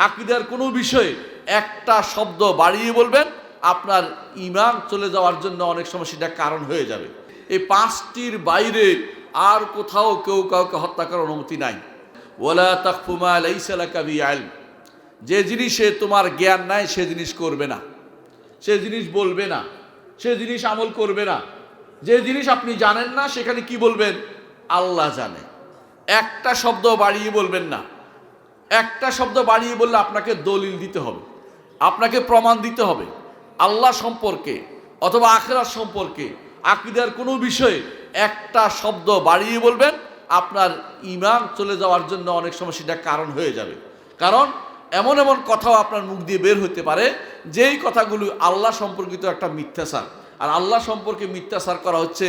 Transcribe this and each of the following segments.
আকিদার কোনো বিষয়ে একটা শব্দ বাড়িয়ে বলবেন, আপনার ইমান চলে যাওয়ার জন্য অনেক সময় সেটা কারণ হয়ে যাবে। এই পাঁচটির বাইরে আর কোথাও কেউ কাউকে হত্যা করার অনুমতি নাই। ওলা তাকফুমা বিআইল যে জিনিসে তোমার জ্ঞান নাই, সে জিনিস করবে না। সে জিনিস বলবে না। সে জিনিস আমল করবে না। যে জিনিস আপনি জানেন না, সেখানে কি বলবেন? আল্লাহ জানে। একটা শব্দ বাড়িয়ে বলবেন না। একটা শব্দ বাড়িয়ে বললে আপনাকে দলিল দিতে হবে, আপনাকে প্রমাণ দিতে হবে। আল্লাহ সম্পর্কে অথবা আখেরাত সম্পর্কে আকিদার কোনো বিষয়ে একটা শব্দ বাড়িয়ে বলবেন, আপনার ইমান চলে যাওয়ার জন্য অনেক সময় সেটা কারণ হয়ে যাবে। কারণ এমন এমন কথাও আপনার মুখ দিয়ে বের হতে পারে, যেই কথাগুলো আল্লাহ সম্পর্কিত একটা মিথ্যাচার। আর আল্লাহ সম্পর্কে মিথ্যাচার করা হচ্ছে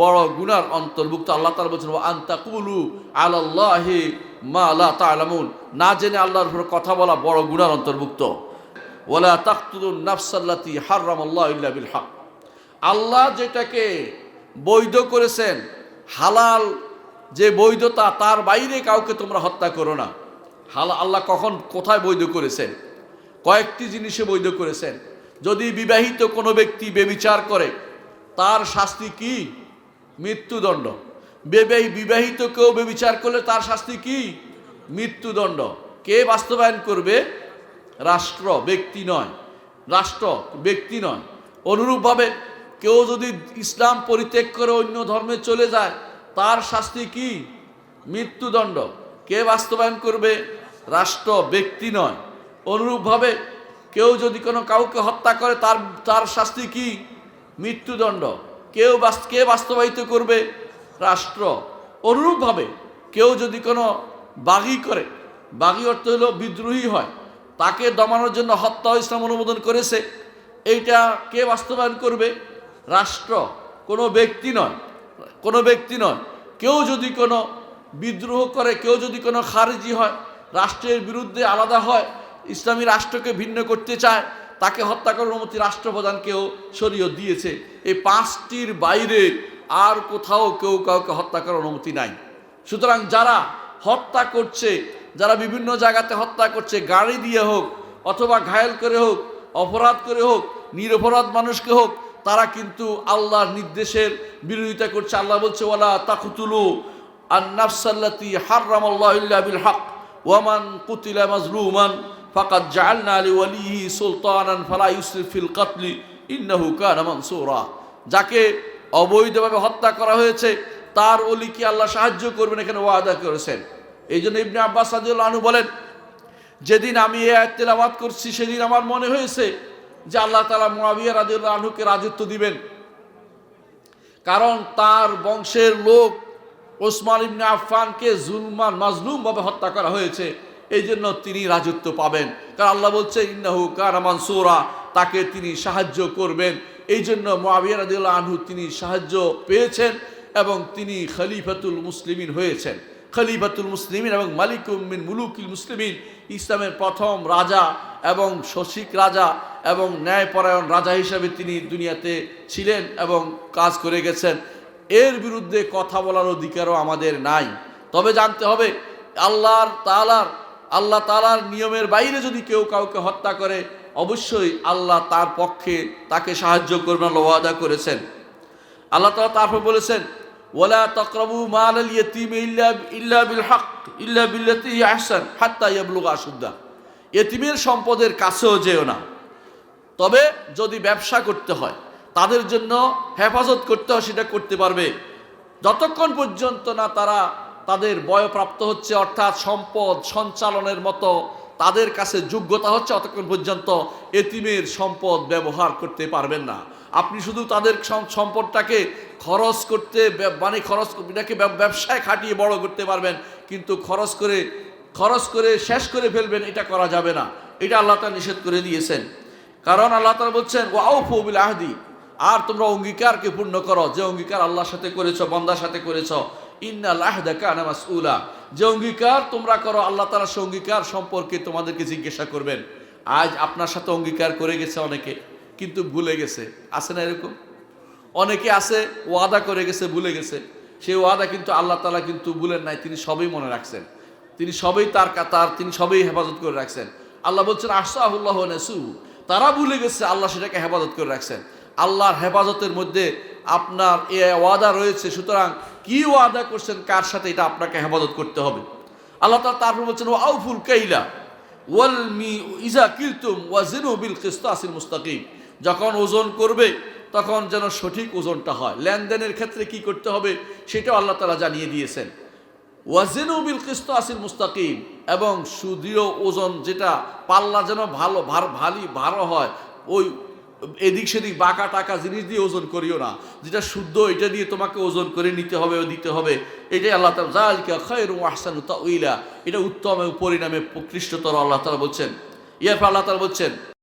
বড় গুনার অন্তর্ভুক্ত। আল্লাহ তালা বলছেন আন্তাকুলু আল্লাহে মা আল্লাহ তালামুন না জেনে আল্লাহর উপর কথা বলা বড় গুণার অন্তর্ভুক্ত। ওলা তাকতুল নাফসাল্লাতি হারাম আল্লাহ ইল্লা বিল হক। আল্লাহ যেটাকে বৈধ করেছেন, হালাল যে বৈধতা, তার বাইরে কাউকে তোমরা হত্যা করো না। হাল, আল্লাহ কখন কোথায় বৈধ করেছেন? কয়েকটি জিনিসে বৈধ করেছেন। যদি বিবাহিত কোনো ব্যক্তি বেবিচার করে, তার শাস্তি কি? মৃত্যুদণ্ড। বেবাহী বিবাহিত কেউ বেবিচার করলে তার শাস্তি কি? মৃত্যুদণ্ড। কে বাস্তবায়ন করবে? রাষ্ট্র, ব্যক্তি নয়। রাষ্ট্র, ব্যক্তি নয়। অনুরূপভাবে কেউ যদি ইসলাম পরিত্যাগ করে অন্য ধর্মে চলে যায়, তার শাস্তি কি? মৃত্যুদণ্ড। কে বাস্তবায়ন করবে? রাষ্ট্র, ব্যক্তি নয়। অনুরূপভাবে কেউ যদি কোনো কাউকে হত্যা করে, তার তার শাস্তি কি? মৃত্যুদণ্ড। কেউ কে বাস্তবায়িত করবে? রাষ্ট্র। অনুরূপভাবে কেউ যদি কোনো বাগি করে বাগি অর্থ হলো বিদ্রোহী হয়, তাকে দমানোর জন্য হত্যা ইসলাম অনুমোদন করেছে, এইটা কে বাস্তবায়ন করবে? রাষ্ট্র, কোনো ব্যক্তি নয়, কোনো ব্যক্তি নয়। কেউ যদি কোনো বিদ্রোহ করে, কেউ যদি কোনো খারিজি হয়, রাষ্ট্রের বিরুদ্ধে আলাদা হয়, ইসলামী রাষ্ট্রকে ভিন্ন করতে চায়, তাকে হত্যা করার অনুমতি রাষ্ট্রপ্রধানকেও শরীয় দিয়েছে। এই পাঁচটির বাইরে আর কোথাও কেউ কাউকে হত্যা করার অনুমতি নাই। সুতরাং যারা হত্যা করছে, যারা বিভিন্ন জায়গাতে হত্যা করছে, গাড়ি দিয়ে হোক অথবা ঘায়েল করে হোক, অপরাধ করে হোক, নিরপরাধ মানুষকে হোক, তারা কিন্তু আল্লাহর নির্দেশের বিরোধিতা করছে। আল্লাহ বলছে, ওয়ালা তাকুতুলু আন নাফসাল্লাতি হাররামাল্লাহু ইল্লা বিল হক ওয়ামান কুতিলা মাজলুমান ফাকাদ জাআলনা লিওয়ালিহি সুলতানান ফালা ইউসরিফ ফিল কতলি ইন্নাহু কানা মানসুরা। যাকে অবৈধভাবে হত্যা করা হয়েছে, তার অলিকে আল্লাহ সাহায্য করবেন? এখানে ওয়াদা করেছেন। এই জন্য ইবনে আব্বাস আনহু বলেন, যেদিন আমি এ তেলাওয়াত করছি, সেদিন আমার মনে হয়েছে যে আল্লাহ তালা মুয়াবিয়া রাদিয়াল্লাহু আনহুকে রাজত্ব দিবেন। কারণ তার বংশের লোক ওসমান ইবনে আফফানকে জুলমান, মাজলুমভাবে হত্যা করা হয়েছে। এই জন্য তিনি রাজত্ব পাবেন। কারণ আল্লাহ বলছে, ইন্নাহু কানা মানসুরা। তাকে তিনি সাহায্য করবেন। এই জন্য মুয়াবিয়া রাদিয়াল্লাহু আনহু তিনি সাহায্য পেয়েছেন এবং তিনি খলিফাতুল মুসলিমিন হয়েছেন। খলিফাতুল মুসলিমিন এবং মালিক মিন মুলুকিল মুসলিমিন, ইসলামের প্রথম রাজা এবং শশিক রাজা এবং ন্যায়পরায়ণ রাজা হিসাবে তিনি দুনিয়াতে ছিলেন এবং কাজ করে গেছেন। এর বিরুদ্ধে কথা বলার অধিকারও আমাদের নাই। তবে জানতে হবে, আল্লাহর তালার আল্লাহ তালার নিয়মের বাইরে যদি কেউ কাউকে হত্যা করে অবশ্যই আল্লাহ তার পক্ষে তাকে সাহায্য করবেন ওয়াদা করেছেন। আল্লাহ তাআলা তারপর বলেছেন, ওয়ালা তাকরাবু মাল ইয়াতিম ইল্লা ইল্লা বিল হক, ইল্লা বিল্লাতি আহসান, হাত্তা ইয়াবলুগা আশুদ্দা। এতিমের সম্পদের কাছেও যেও না। তবে যদি ব্যবসা করতে হয়, তাদের জন্য হেফাজত করতে হয়, সেটা করতে পারবে। যতক্ষণ পর্যন্ত না তারা তাদের বয়প্রাপ্ত হচ্ছে, অর্থাৎ সম্পদ সঞ্চালনের মতো তাদের কাছে যোগ্যতা হচ্ছে অতক্ষণ পর্যন্ত এতিমের সম্পদ ব্যবহার করতে পারবেন না। আপনি শুধু তাদের সম্পদটাকে খরচ করতে মানে খরচ এটাকে ব্যবসায় খাটিয়ে বড় করতে পারবেন, কিন্তু খরচ করে খরচ করে শেষ করে ফেলবেন, এটা করা যাবে না। এটা আল্লাহ তাআলা নিষেধ করে দিয়েছেন। কারণ আল্লাহ তাআলা বলছেন ওয়াও ফবিল আহদি আর তোমরা অঙ্গীকারকে পূর্ণ করো। যে অঙ্গীকার আল্লাহর সাথে করেছ, বন্দার সাথে করেছ, ইন্নাল আহদা কানা মাসউলা যে অঙ্গীকার তোমরা করো, আল্লাহ তাআলা সে অঙ্গীকার সম্পর্কে তোমাদেরকে জিজ্ঞাসা করবেন। আজ আপনার সাথে অঙ্গীকার করে গেছে অনেকে, কিন্তু ভুলে গেছে। আছে না এরকম? অনেকে আছে, ওয়াদা করে গেছে, ভুলে গেছে। সেই ওয়াদা কিন্তু আল্লাহ তালা কিন্তু ভুলেন নাই, তিনি সবই মনে রাখছেন। তিনি সবই তার কা- তার, তিনি সবই হেফাজত করে রাখছেন। আল্লাহ বলছেন আশাহুল্লাহ নেসু তারা ভুলে গেছে, আল্লাহ সেটাকে হেফাজত করে রাখছেন। আল্লাহর হেফাজতের মধ্যে আপনার এ ওয়াদা রয়েছে, সুতরাং কি ওয়াদা করছেন? কার সাথে এটা আপনাকে হেফাজত করতে হবে? আল্লাহ তাআলা তারপর বলছেন ও আউফুল কাইলা ওয়াল মি, ইজা কিলতুম ওয়াজিনু বিল কিসতাসিল মুস্তাকিম। যখন ওজন করবে, তখন যেন সঠিক ওজনটা হয়। লেনদেনের ক্ষেত্রে কি করতে হবে, সেটাও আল্লাহ তাআলা জানিয়ে দিয়েছেন। ওয়াজিনু বিল কিসতাসিল মুস্তাকিম, এবং সুদৃঢ় ওজন যেটা পাল্লা যেন ভালো, ভার, ভারী ভালো হয়, ওই এদিক সেদিক বাঁকা টাকা জিনিস দিয়ে ওজন করিও না। যেটা শুদ্ধ, এটা দিয়ে তোমাকে ওজন করে নিতে হবে ও দিতে হবে। এটাই আল্লাহ তালা জালিকা উইলা এটা উত্তম পরিণামে কৃষ্ণতর আল্লাহ তালা বলছেন। ইয়ারপর আল্লাহ তালা বলছেন